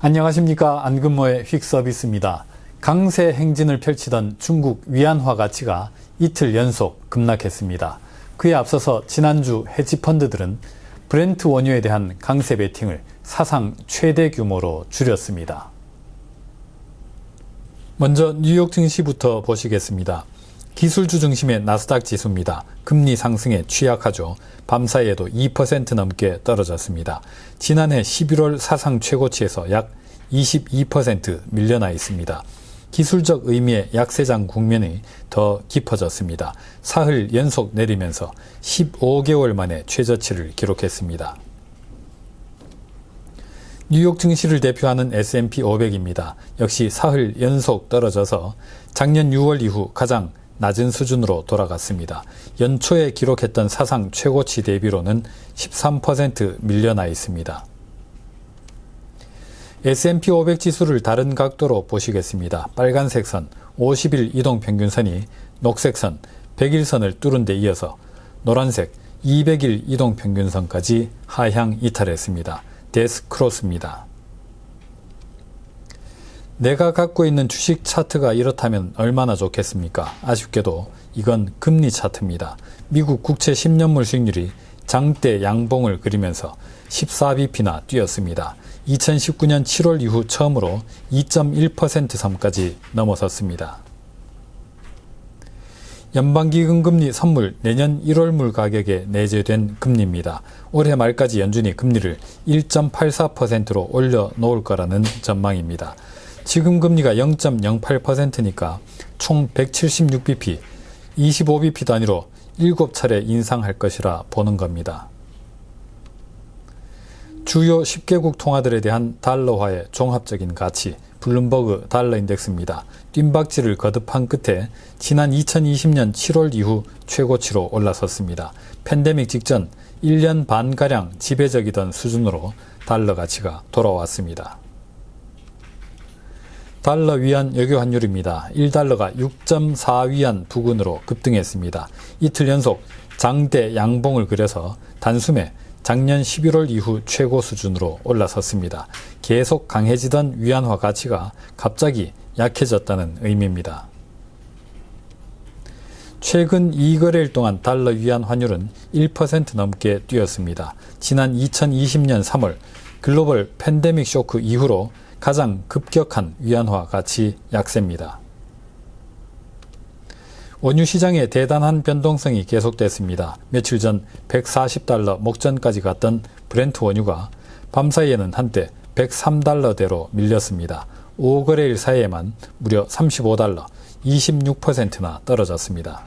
안녕하십니까 안근모의 휙서비스입니다. 강세 행진을 펼치던 중국 위안화 가치가 이틀 연속 급락했습니다. 그에 앞서서 지난주 헤지펀드들은 브렌트 원유에 대한 강세 베팅을 사상 최대 규모로 줄였습니다. 먼저 뉴욕 증시부터 보시겠습니다. 기술주 중심의 나스닥 지수입니다. 금리 상승에 취약하죠. 밤사이에도 2% 넘게 떨어졌습니다. 지난해 11월 사상 최고치에서 약 22% 밀려나 있습니다. 기술적 의미의 약세장 국면이 더 깊어졌습니다. 사흘 연속 내리면서 15개월 만에 최저치를 기록했습니다. 뉴욕 증시를 대표하는 S&P 500입니다. 역시 사흘 연속 떨어져서 작년 6월 이후 가장 낮은 수준으로 돌아갔습니다. 연초에 기록했던 사상 최고치 대비로는 13% 밀려나 있습니다. S&P 500 지수를 다른 각도로 보시겠습니다. 빨간색 선 50일 이동 평균선이 녹색 선 100일 선을 뚫은 데 이어서 노란색 200일 이동 평균선까지 하향 이탈했습니다. 데스크로스입니다. 내가 갖고 있는 주식 차트가 이렇다면 얼마나 좋겠습니까? 아쉽게도 이건 금리 차트입니다. 미국 국채 10년물 수익률이 장대 양봉을 그리면서 14bp나 뛰었습니다. 2019년 7월 이후 처음으로 2.1% 섬까지 넘어섰습니다. 연방기금금리 선물 내년 1월물 가격에 내재된 금리입니다. 올해 말까지 연준이 금리를 1.84%로 올려 놓을 거라는 전망입니다. 지금 금리가 0.08%니까 총 176bp, 25bp 단위로 7차례 인상할 것이라 보는 겁니다. 주요 10개국 통화들에 대한 달러화의 종합적인 가치, 블룸버그 달러 인덱스입니다. 뜀박질을 거듭한 끝에 지난 2020년 7월 이후 최고치로 올라섰습니다. 팬데믹 직전 1년 반가량 지배적이던 수준으로 달러 가치가 돌아왔습니다. 달러 위안 여교 환율입니다. 1달러가 6.4위안 부근으로 급등했습니다. 이틀 연속 장대 양봉을 그려서 단숨에 작년 11월 이후 최고 수준으로 올라섰습니다. 계속 강해지던 위안화 가치가 갑자기 약해졌다는 의미입니다. 최근 2거래일 동안 달러 위안 환율은 1% 넘게 뛰었습니다. 지난 2020년 3월 글로벌 팬데믹 쇼크 이후로 가장 급격한 위안화 가치 약세입니다. 원유 시장의 대단한 변동성이 계속됐습니다. 며칠 전 140달러 목전까지 갔던 브렌트 원유가 밤사이에는 한때 103달러대로 밀렸습니다. 5거래일 사이에만 무려 35달러, 26%나 떨어졌습니다.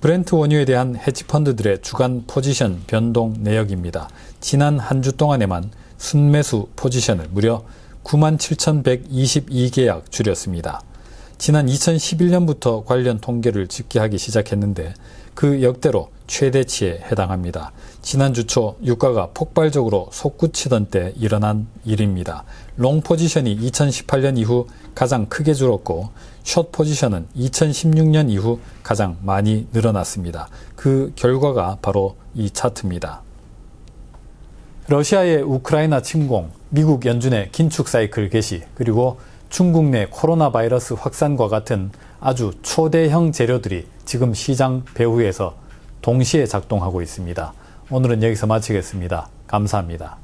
브렌트 원유에 대한 헤지펀드들의 주간 포지션 변동 내역입니다. 지난 한 주 동안에만 순매수 포지션을 무려 97,122계약 줄였습니다. 지난 2011년부터 관련 통계를 집계하기 시작했는데 그 역대로 최대치에 해당합니다. 지난주 초 유가가 폭발적으로 솟구치던 때 일어난 일입니다. 롱 포지션이 2018년 이후 가장 크게 줄었고 숏 포지션은 2016년 이후 가장 많이 늘어났습니다. 그 결과가 바로 이 차트입니다. 러시아의 우크라이나 침공, 미국 연준의 긴축 사이클 개시, 그리고 중국 내 코로나 바이러스 확산과 같은 아주 초대형 재료들이 지금 시장 배후에서 동시에 작동하고 있습니다. 오늘은 여기서 마치겠습니다. 감사합니다.